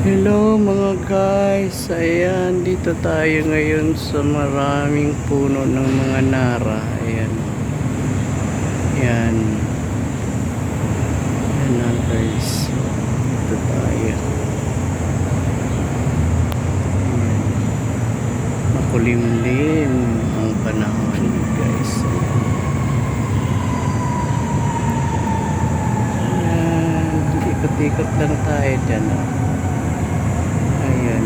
Hello mga guys, ayan dito tayo ngayon sa maraming puno ng mga nara. Ayan. Ayan. Ayan na guys. Dito tayo. Ayan. Makulimlim ang panahon guys. Ayan. Ikot-ikot lang tayo dyan. Oh. Ayan.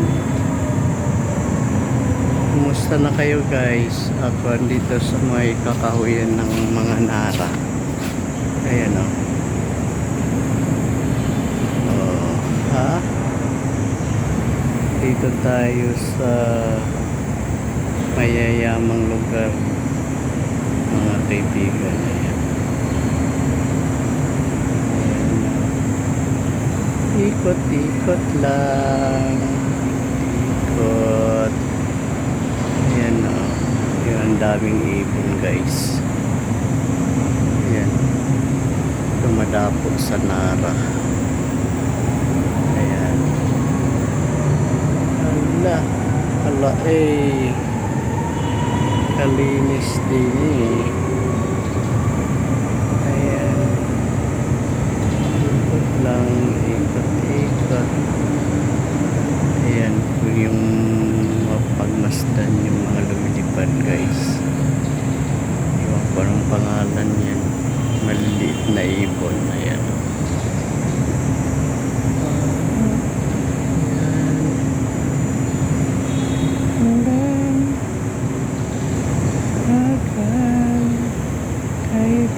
Kumusta na kayo guys? Ako andito sa may kakahuyan ng mga nara. Ayan o. Oh. Ha? Dito tayo sa mayayamang lugar. Mga kaibigan. Ayan. Ikot-ikot lang. Ikot. Ayan o. Ayan, ang daming ibon guys. Ayan. Dumadapo sa nara. Ayan. Ala. Ala eh. Kalinis din eh. Lang, ikot-ikot. Ayan po yung mapagmasdan yung mga lumilipad guys. Ko anong pangalan yan. Maliliit na ibon. Ayan.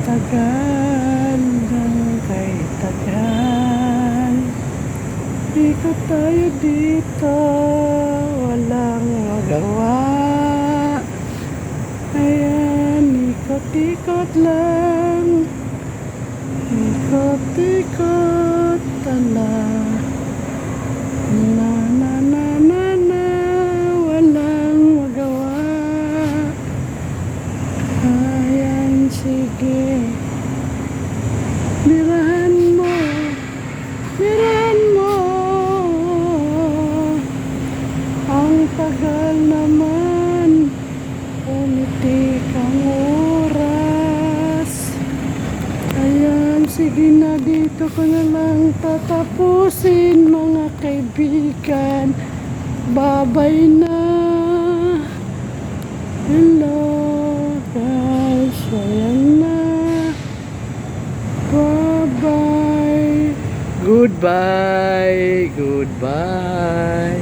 Tagal, ng kay tagal. Ikot tayo dito, walang magawa. Ayan, ikot-ikot lang. Ikot-ikot, tala. Na na na na na, walang magawa. Ayan, sige. Mirahan mo. Mirahan mo. Ang tagal naman. Umitik sige na dito ko na lang tatapusin mga kaibigan. Babay na. Hello, guys. Ayan na. Bye-bye. Goodbye. Goodbye.